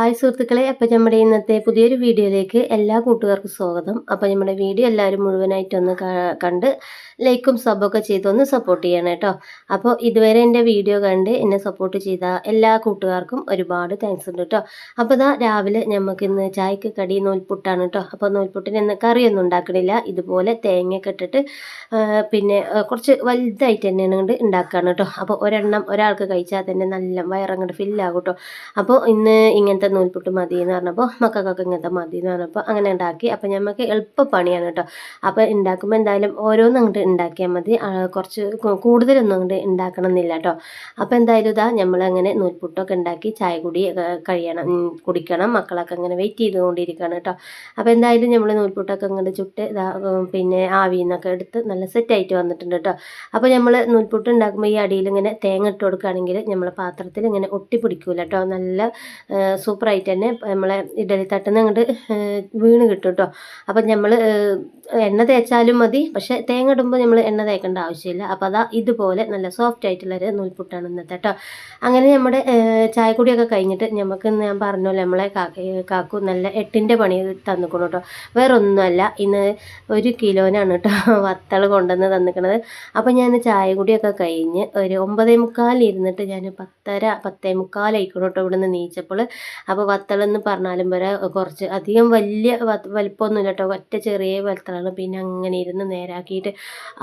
Hi സുഹൃത്തുക്കളെ അപ്പോൾ നമ്മുടെ ഇന്നത്തെ പുതിയൊരു വീഡിയോയിലേക്ക് എല്ലാ കൂട്ടുകാർക്കും സ്വാഗതം. അപ്പോൾ നമ്മുടെ വീഡിയോ എല്ലാവരും മുഴുവനായിട്ടൊന്ന് കണ്ട് ലൈക്കും സബൊക്കെ ചെയ്തൊന്ന് സപ്പോർട്ട് ചെയ്യണം കേട്ടോ. അപ്പോൾ ഇതുവരെ എന്റെ വീഡിയോ കണ്ട് എന്നെ സപ്പോർട്ട് ചെയ്ത എല്ലാ കൂട്ടുകാർക്കും ഒരുപാട് താങ്ക്സ് ഉണ്ട് കേട്ടോ. അപ്പോൾ ഇതാ രാവിലെ നമുക്ക് ഇന്ന് ചായക്ക് കടി നൂൽപുട്ടാണ് കേട്ടോ. അപ്പോൾ നൂൽപുട്ടിന് ഇന്ന് കറിയൊന്നും ഉണ്ടാക്കണില്ല. ഇതുപോലെ തേങ്ങയൊക്കെ ഇട്ടിട്ട് പിന്നെ കുറച്ച് വലുതായിട്ട് തന്നെയാണ് കൊണ്ട് ഉണ്ടാക്കുകയാണ് കേട്ടോ. അപ്പോൾ ഒരെണ്ണം ഒരാൾക്ക് കഴിച്ചാൽ തന്നെ നല്ല വയറങ്ങോട്ട് ഫില്ലാകും കേട്ടോ. അപ്പോൾ ഇന്ന് ഇങ്ങനത്തെ നൂൽപുട്ട് മതി എന്ന് പറഞ്ഞപ്പോൾ മക്കൾക്കൊക്കെ ഇങ്ങനത്തെ മതി എന്ന് പറഞ്ഞപ്പോൾ അങ്ങനെ ഉണ്ടാക്കി. അപ്പോൾ ഞമ്മക്ക് എളുപ്പ പണിയാണ് കേട്ടോ. അപ്പോൾ ഉണ്ടാക്കുമ്പോൾ എന്തായാലും ഓരോന്നും അങ്ങോട്ട് ഉണ്ടാക്കിയാൽ മതി. കുറച്ച് കൂടുതലൊന്നും അങ്ങോട്ട് ഉണ്ടാക്കണം എന്നില്ല കേട്ടോ. അപ്പോൾ എന്തായാലും ഇതാ നമ്മളങ്ങനെ നൂൽപുട്ടൊക്കെ ഉണ്ടാക്കി ചായ കുടി കഴിയണം കുടിക്കണം. മക്കളൊക്കെ അങ്ങനെ വെയിറ്റ് ചെയ്തുകൊണ്ടിരിക്കുകയാണ് കേട്ടോ. അപ്പോൾ എന്തായാലും നമ്മൾ നൂൽപുട്ടൊക്കെ അങ്ങോട്ട് ചുട്ട് പിന്നെ ആവിയിൽ നിന്നൊക്കെ എടുത്ത് നല്ല സെറ്റായിട്ട് വന്നിട്ടുണ്ട് കേട്ടോ. അപ്പോൾ നമ്മൾ നൂൽപുട്ട് ഉണ്ടാക്കുമ്പോൾ ഈ അടിയിൽ ഇങ്ങനെ തേങ്ങ ഇട്ട് കൊടുക്കുകയാണെങ്കിൽ നമ്മളെ പാത്രത്തിൽ ഇങ്ങനെ ഒട്ടിപ്പിടിക്കൂല കേട്ടോ. നല്ല സൂപ്പറായിട്ട് തന്നെ നമ്മളെ ഇഡലി തട്ടുന്ന അങ്ങോട്ട് വീണ് കിട്ടും കേട്ടോ അപ്പം നമ്മൾ എണ്ണ തേച്ചാലും മതി. പക്ഷേ തേങ്ങ ഇടുമ്പോൾ നമ്മൾ എണ്ണ തേക്കേണ്ട ആവശ്യമില്ല. അപ്പോൾ അതാ ഇതുപോലെ നല്ല സോഫ്റ്റ് ആയിട്ടുള്ളൊരു നൂൽപുട്ടാണ് ഇന്നത്തെ കേട്ടോ അങ്ങനെ നമ്മുടെ ചായക്കുടിയൊക്കെ കഴിഞ്ഞിട്ട് നമുക്ക് ഞാൻ പറഞ്ഞല്ലോ നമ്മളെ കാക്ക നല്ല എട്ടിന്റെ പണി തന്നിക്കണം കേട്ടോ വേറെ ഒന്നുമല്ല ഇന്ന് ഒരു കിലോനാണ് കേട്ടോ വത്തൾ കൊണ്ടുവന്ന് തന്നിക്കണത്. അപ്പോൾ ഞാൻ ചായ കഴിഞ്ഞ് ഒരു ഒമ്പതേ മുക്കാലിരുന്നിട്ട് ഞാൻ പത്തര പത്തേ മുക്കാലായിക്കണം കേട്ടോ ഇവിടെ നിന്ന് നീച്ചപ്പോൾ അപ്പോൾ വത്തളെന്ന് പറഞ്ഞാലും വരെ കുറച്ച് അധികം വലിയ വലിപ്പമൊന്നുമില്ല കേട്ടോ. ഒറ്റ ചെറിയ വത്തളാണ്. പിന്നെ അങ്ങനെ ഇരുന്ന് നേരാക്കിയിട്ട്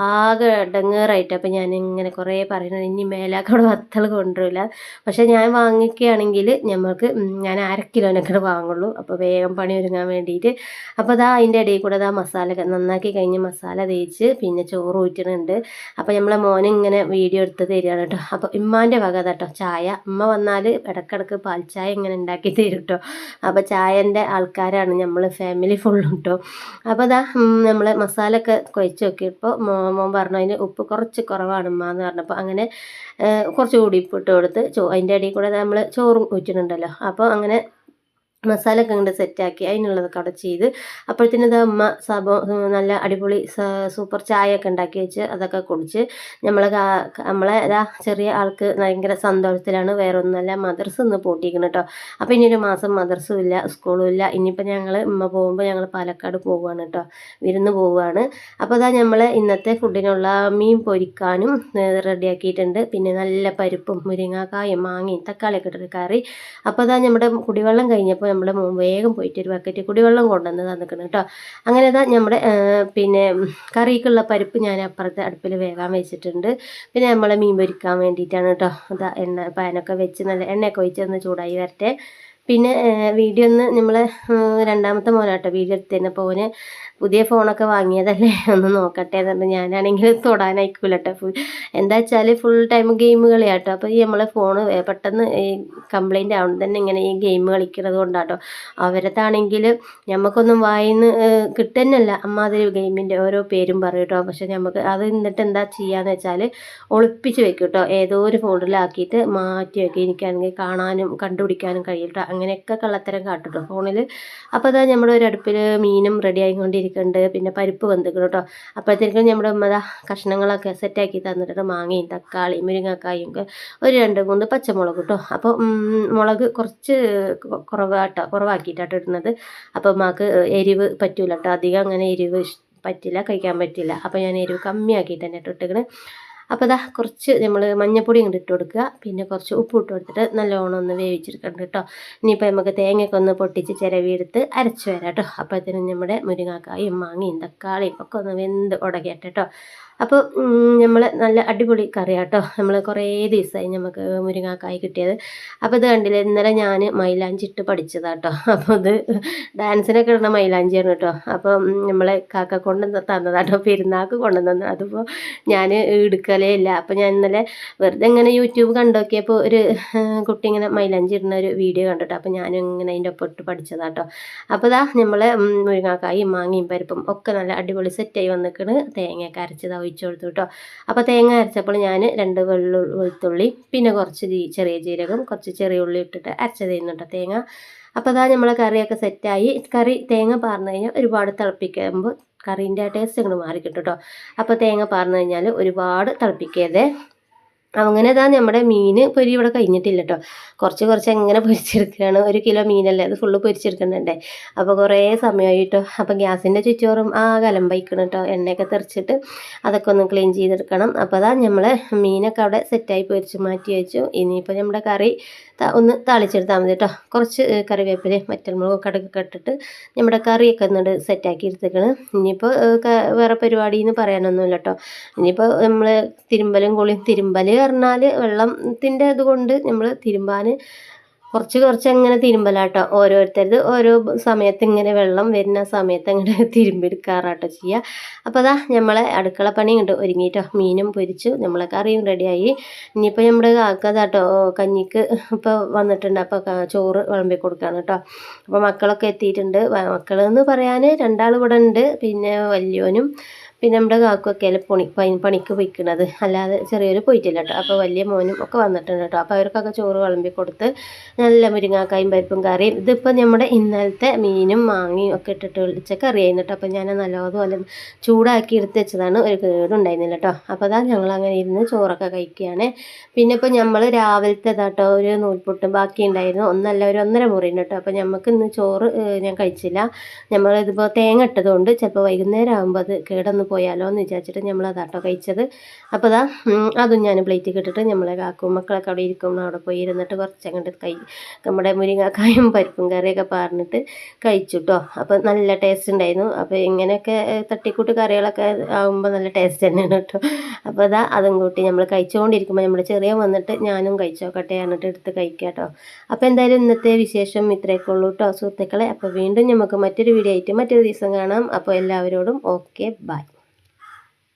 ആകെ ഇടങ്ങേറായിട്ട്. അപ്പോൾ ഞാൻ ഇങ്ങനെ കുറേ പറയുന്നത് ഇനി മേലാക്ക് വത്തള കൊണ്ടുവരില്ല. പക്ഷേ ഞാൻ വാങ്ങിക്കുകയാണെങ്കിൽ ഞമ്മൾക്ക് ഞാൻ അര കിലോനൊക്കെ വാങ്ങുള്ളൂ. അപ്പോൾ വേഗം പണി ഒരുങ്ങാൻ വേണ്ടിയിട്ട്. അപ്പോൾ അതാ അതിന്റെ ഇടയിൽ കൂടെ അതാ മസാല നന്നാക്കി കഴിഞ്ഞ് മസാല തേച്ച് പിന്നെ ചോറ് ഊറ്റണുണ്ട് അപ്പോൾ നമ്മളെ മോനെ ഇങ്ങനെ വീഡിയോ എടുത്ത് തരികയാണ് കേട്ടോ. അപ്പോൾ ഇമ്മാന്റെ വക കേട്ടോ ചായ. ഉമ്മ വന്നാൽ ഇടക്കിടക്ക് പാൽ ചായ ഇങ്ങനെ ഉണ്ടാക്കി തരും കേട്ടോ അപ്പോൾ ചായന്റെ ആൾക്കാരാണ് നമ്മൾ ഫാമിലി ഫുള്ളും കേട്ടോ അപ്പോൾ അതാ നമ്മൾ മസാല ഒക്കെ കുഴച്ച് നോക്കിയപ്പോൾ മോൻ പറഞ്ഞു അതിന് ഉപ്പ് കുറച്ച് കുറവാണ് ഉമ്മ എന്ന് പറഞ്ഞപ്പോൾ അങ്ങനെ കുറച്ച് കൂടി ഉപ്പ് ഇട്ട് കൊടുത്ത് ചോ അതിന്റെ ഇടയിൽ കൂടെ നമ്മൾ ചോറും ഊറ്റിട്ടുണ്ടല്ലോ. അപ്പോൾ അങ്ങനെ മസാല ഒക്കെ അങ്ങോട്ട് സെറ്റാക്കി അതിനുള്ളതൊക്കെ അവിടെ ചെയ്ത് അപ്പോഴത്തേനത് അമ്മ സബോ നല്ല അടിപൊളി സൂപ്പർ ചായ ഒക്കെ ഉണ്ടാക്കി വെച്ച് അതൊക്കെ കുടിച്ച് നമ്മളെ നമ്മളെ ഇതാ ചെറിയ ആൾക്ക് ഭയങ്കര സന്തോഷത്തിലാണ് വേറെ ഒന്നുമല്ല മദർസ് ഇന്ന് പൂട്ടിയിരിക്കണം കേട്ടോ അപ്പോൾ ഇനി ഒരു മാസം മദർസും ഇല്ല സ്കൂളും ഇല്ല ഇനിയിപ്പോൾ ഞങ്ങൾ ഉമ്മ പോകുമ്പോൾ ഞങ്ങൾ പാലക്കാട് പോവുകയാണ് കേട്ടോ വിരുന്ന് പോവുകയാണ് അപ്പോൾ അതാ നമ്മൾ ഇന്നത്തെ ഫുഡിനുള്ള മീൻ പൊരിക്കാനും റെഡിയാക്കിയിട്ടുണ്ട്. പിന്നെ നല്ല പരിപ്പും മുരിങ്ങാക്കായും മാങ്ങയും തക്കാളിയൊക്കെ ഇട്ടിട്ട് കറി. അപ്പോൾ അതാ നമ്മുടെ കുടിവെള്ളം കഴിഞ്ഞപ്പോൾ നമ്മുടെ മോൻ വേഗം പോയിട്ട് ഒരു ബക്കറ്റ് കുടിവെള്ളം കൊണ്ടുവന്ന് തന്നിക്കണം കേട്ടോ. അങ്ങനെ ഇതാ നമ്മുടെ പിന്നെ കറിക്കുള്ള പരിപ്പ് ഞാൻ അപ്പുറത്തെ അടുപ്പിൽ വേകാൻ വെച്ചിട്ടുണ്ട്. പിന്നെ നമ്മളെ മീൻ പൊരിക്കാൻ വേണ്ടിയിട്ടാണ് കേട്ടോ. അതാ എണ്ണ പാനൊക്കെ വെച്ച് നല്ല എണ്ണയൊക്കെ ഒഴിച്ച് ഒന്ന് ചൂടായി വരട്ടെ. പിന്നെ വീഡിയോ ഒന്ന് നമ്മൾ രണ്ടാമത്തെ മോനാട്ടോ വീഡിയോ എടുത്തതിന് അപ്പോൾ ഓന് പുതിയ ഫോണൊക്കെ വാങ്ങിയതല്ലേ? ഒന്ന് നോക്കട്ടെ എന്ന് പറഞ്ഞാൽ ഞാനാണെങ്കിൽ തൊടാനായിക്കൂല കേട്ടോ എന്താ വെച്ചാൽ ഫുൾ ടൈം ഗെയിം കളിയാട്ടോ. അപ്പോൾ ഈ നമ്മളെ ഫോൺ പെട്ടെന്ന് കംപ്ലൈന്റ് ആവുന്നത് തന്നെ ഇങ്ങനെ ഈ ഗെയിം കളിക്കുന്നത് കൊണ്ടാട്ടോ. അവരത്താണെങ്കിൽ നമുക്കൊന്നും വായിന്ന് കിട്ടുന്നല്ല അമ്മാതിരി ഗെയിമിന്റെ ഓരോ പേരും പറയും കേട്ടോ പക്ഷെ നമുക്ക് അത് എന്നിട്ട് എന്താ ചെയ്യാന്ന് വെച്ചാൽ ഒളിപ്പിച്ച് വെക്കും കേട്ടോ ഏതോ ഒരു ഫോണിലാക്കിയിട്ട് മാറ്റി വെക്കും. എനിക്കാണെങ്കിൽ കാണാനും കണ്ടുപിടിക്കാനും കഴിയും കേട്ടോ അങ്ങനെയൊക്കെ കള്ളത്തരം കാട്ടും ഫോണിൽ അപ്പോൾ അതാ നമ്മുടെ ഒരു അടുപ്പിൽ മീനും റെഡി ആയിക്കൊണ്ടിരിക്കുന്നുണ്ട് പിന്നെ പരിപ്പ് വെന്തിക്കണം കേട്ടോ അപ്പോഴത്തേക്കും നമ്മുടെ ഉമ്മ കഷ്ണങ്ങളൊക്കെ സെറ്റാക്കി തന്നിട്ടുണ്ട്. മാങ്ങയും തക്കാളിയും മുരിങ്ങക്കായും ഒരു രണ്ട് മൂന്ന് പച്ചമുളക് കേട്ടോ അപ്പോൾ മുളക് കുറച്ച് കുറവാട്ടോ കുറവാക്കിയിട്ടാട്ടോ ഇടുന്നത്. അപ്പോൾ ഉമ്മക്ക് എരിവ് പറ്റൂല കേട്ടോ അധികം അങ്ങനെ എരിവ് പറ്റില്ല കഴിക്കാൻ പറ്റില്ല. അപ്പോൾ ഞാൻ എരിവ് കമ്മിയാക്കിയിട്ട് തന്നെ ഇട്ടോ ഇട്ടേക്കണ്. അപ്പോൾ ഇതാ കുറച്ച് നമ്മൾ മഞ്ഞപ്പൊടി ഇങ്ങോട്ട് ഇട്ട് കൊടുക്കുക. പിന്നെ കുറച്ച് ഉപ്പ് ഇട്ട് കൊടുത്തിട്ട് നല്ലോണം ഒന്ന് വേവിച്ചെടുക്കണം കേട്ടോ. ഇനിയിപ്പോൾ നമുക്ക് തേങ്ങയൊക്കെ ഒന്ന് പൊട്ടിച്ച് ചിരവിയെടുത്ത് അരച്ച് വരാം കേട്ടോ. അപ്പോഴത്തേനും നമ്മുടെ മുരിങ്ങാക്കായും മാങ്ങയും തക്കാളിയും ഒക്കെ ഒന്ന് വെന്ത് ഉടകട്ടെ കേട്ടോ. അപ്പോൾ നമ്മൾ നല്ല അടിപൊളി കറിയാട്ടോ നമ്മൾ കുറേ ദിവസമായി നമുക്ക് മുരിങ്ങാക്കായി കിട്ടിയത്. അപ്പോൾ ഇത് കണ്ടില്ല ഇന്നലെ ഞാൻ മൈലാഞ്ചി ഇട്ട് പഠിച്ചതാട്ടോ അപ്പോൾ ഇത് ഡാൻസിനൊക്കെ ഇടുന്ന മൈലാഞ്ചിയാണ് കേട്ടോ. അപ്പോൾ നമ്മളെ കാക്ക കൊണ്ട് തന്നതാട്ടോ പെരുന്നാൾക്ക് കൊണ്ടുവന്നു അതിപ്പോൾ ഞാൻ എടുക്കലേ ഇല്ല അപ്പോൾ ഞാൻ ഇന്നലെ വെറുതെ ഇങ്ങനെ യൂട്യൂബ് കണ്ടോക്കിയപ്പോൾ ഒരു കുട്ടി ഇങ്ങനെ മൈലാഞ്ചി ഇടുന്ന ഒരു വീഡിയോ കണ്ടിട്ട് അപ്പോൾ ഞാനും ഇങ്ങനെ അതിന്റെ ഒപ്പം ഇട്ട് പഠിച്ചതാട്ടോ. അപ്പോൾ ഇതാ നമ്മൾ മുരിങ്ങാക്കായും മാങ്ങയും പരിപ്പും ഒക്കെ നല്ല അടിപൊളി സെറ്റായി വന്നിക്കണ്. തേങ്ങയൊക്കെ അരച്ചതാ ഒഴിച്ചു കൊടുത്തു കേട്ടോ അപ്പോൾ തേങ്ങ അരച്ചപ്പോൾ ഞാൻ രണ്ട് വെള്ളു വെളുത്തുള്ളി പിന്നെ കുറച്ച് ചെറിയ ജീരകം കുറച്ച് ചെറിയ ഉള്ളി ഇട്ടിട്ട് അരച്ചത് കേട്ടോ തേങ്ങ. അപ്പോൾ അതാ നമ്മളെ കറിയൊക്കെ സെറ്റായി കറി തേങ്ങ പാർന്നു കഴിഞ്ഞാൽ ഒരുപാട് തിളപ്പിക്കുമ്പോൾ കറീന്റെ ആ ടേസ്റ്റ് അങ്ങോട്ട് മാറിക്കിട്ടും കേട്ടോ അപ്പോൾ തേങ്ങ പാർന്നു കഴിഞ്ഞാൽ ഒരുപാട് തിളപ്പിക്കരുതേ അങ്ങനെ ഇതാ നമ്മുടെ മീൻ പൊരി ഇവിടെ കഴിഞ്ഞിട്ടില്ല കേട്ടോ കുറച്ച് കുറച്ച് എങ്ങനെ പൊരിച്ചെടുക്കുകയാണ് ഒരു കിലോ മീനല്ലേ? അത് ഫുള്ള് പൊരിച്ചെടുക്കണ്ടേ അപ്പോൾ കുറേ സമയമായി കേട്ടോ അപ്പോൾ ഗ്യാസിന്റെ ചുറ്റോറും ആ കലമ്പയിക്കണം കേട്ടോ എണ്ണയൊക്കെ തെറിച്ചിട്ട് അതൊക്കെ ഒന്ന് ക്ലീൻ ചെയ്തെടുക്കണം. അപ്പോൾ അതാ നമ്മൾ മീനൊക്കെ അവിടെ സെറ്റായി പൊരിച്ച് മാറ്റി വെച്ചു. ഇനിയിപ്പോൾ നമ്മുടെ കറി ഒന്ന് താളിച്ചെടുത്താൽ മതി കേട്ടോ കുറച്ച് കറിവേപ്പിലയും മറ്റൽമുളകും കടുകൊക്കെ ഇട്ടിട്ട് നമ്മുടെ കറിയൊക്കെ ഒന്നുകൊണ്ട് സെറ്റാക്കി എടുത്തേക്കണം. ഇനിയിപ്പോൾ വേറെ പരിപാടി എന്ന് പറയാനൊന്നുമില്ല കേട്ടോ ഇനിയിപ്പോൾ നമ്മൾ തിരുമ്പലും കുളിയും തിരുമ്പൽ പറഞ്ഞാൽ വെള്ളത്തിന്റെ ഇതുകൊണ്ട് നമ്മൾ തിരുമ്പാൻ കുറച്ച് കുറച്ച് അങ്ങനെ തിരുമ്പലാട്ടോ. ഓരോരുത്തരത് ഓരോ സമയത്ത് ഇങ്ങനെ വെള്ളം വരുന്ന സമയത്ത് അങ്ങനെ തിരുമ്പെടുക്കാറാട്ടോ ചെയ്യുക അപ്പോൾ അതാ നമ്മളെ അടുക്കള പണി ഉണ്ട് ഒരുങ്ങിയിട്ടോ മീനും പൊരിച്ചു നമ്മളെ കറിയും റെഡിയായി. ഇനിയിപ്പോൾ നമ്മുടെ കാക്കതാട്ടോ കഞ്ഞിക്ക് ഇപ്പോൾ വന്നിട്ടുണ്ട്. അപ്പോൾ ചോറ് വിളമ്പി കൊടുക്കുകയാണ് കേട്ടോ അപ്പോൾ മക്കളൊക്കെ എത്തിയിട്ടുണ്ട്. മക്കളെന്ന് പറയാൻ രണ്ടാൾ ഇവിടെ ഉണ്ട്. പിന്നെ വലിയോനും പിന്നെ നമ്മുടെ കാക്കുമൊക്കെയല്ലേ പണി പണി പണിക്ക് പോയിക്കണത്. അല്ലാതെ ചെറിയൊരു പോയിട്ടില്ല കേട്ടോ. അപ്പോൾ വലിയ മോനും ഒക്കെ വന്നിട്ടുണ്ട് കേട്ടോ. അപ്പോൾ അവർക്കൊക്കെ ചോറ് വിളമ്പി കൊടുത്ത് നല്ല മുരിങ്ങാക്കായും പരിപ്പും കറിയും. ഇതിപ്പോൾ നമ്മുടെ ഇന്നലത്തെ മീനും മാങ്ങയും ഒക്കെ ഇട്ടിട്ട് വെച്ച കറിയായിരുന്നു കേട്ടോ. അപ്പോൾ ഞാൻ നല്ലതുപോലെ ചൂടാക്കി എടുത്ത് വെച്ചതാണ്. ഒരു കേടുണ്ടായിരുന്നില്ല കേട്ടോ. അപ്പോൾ അതാ ഞങ്ങൾ അങ്ങനെ ഇരുന്ന് ചോറൊക്കെ കഴിക്കുകയാണ് പിന്നെ ഇപ്പോൾ നമ്മൾ രാവിലത്തെ കേട്ടോ ഒരു നൂൽപുട്ടും ബാക്കി ഉണ്ടായിരുന്നു. ഒന്നല്ല ഒരു ഒന്നര മുറിയുണ്ട് കേട്ടോ. അപ്പോൾ നമുക്ക് ഇന്ന് ചോറ് ഞാൻ കഴിച്ചില്ല. നമ്മൾ ഇതിപ്പോൾ തേങ്ങ ഇട്ടതുകൊണ്ട് ചിലപ്പോൾ വൈകുന്നേരം ആകുമ്പോൾ അത് കേടൊന്ന് പോയാലോ എന്ന് വിചാരിച്ചിട്ട് നമ്മൾ അതാട്ടോ കഴിച്ചത്. അപ്പോൾ അതാ അതും ഞാൻ പ്ലേറ്റ് ഇട്ടിട്ട് നമ്മളെ കാക്കും മക്കളൊക്കെ അവിടെ ഇരിക്കുമ്പോൾ അവിടെ പോയി ഇരുന്നിട്ട് കുറച്ച് അങ്ങോട്ട് കൈ നമ്മുടെ മുരിങ്ങാക്കായും പരിപ്പും കറിയൊക്കെ പറഞ്ഞിട്ട് കഴിച്ചു കേട്ടോ അപ്പോൾ നല്ല ടേസ്റ്റ് ഉണ്ടായിരുന്നു. അപ്പോൾ ഇങ്ങനെയൊക്കെ തട്ടിക്കൂട്ട് കറികളൊക്കെ ആകുമ്പോൾ നല്ല ടേസ്റ്റ് തന്നെയാണ് കേട്ടോ അപ്പോൾ അതാ അതും കൂട്ടി നമ്മൾ കഴിച്ചുകൊണ്ടിരിക്കുമ്പോൾ നമ്മുടെ ചെറിയ വന്നിട്ട് ഞാനും കഴിച്ചോക്കട്ടെ എന്നിട്ട് എടുത്ത് കഴിക്കാം കേട്ടോ അപ്പോൾ എന്തായാലും ഇന്നത്തെ വിശേഷം ഇത്രയൊക്കെ ഉള്ളൂ കേട്ടോ സുഹൃത്തുക്കളെ. അപ്പോൾ വീണ്ടും നമുക്ക് മറ്റൊരു വീഡിയോ ആയിട്ട് മറ്റൊരു ദിവസം കാണാം. അപ്പോൾ എല്ലാവരോടും ഓക്കെ ബൈ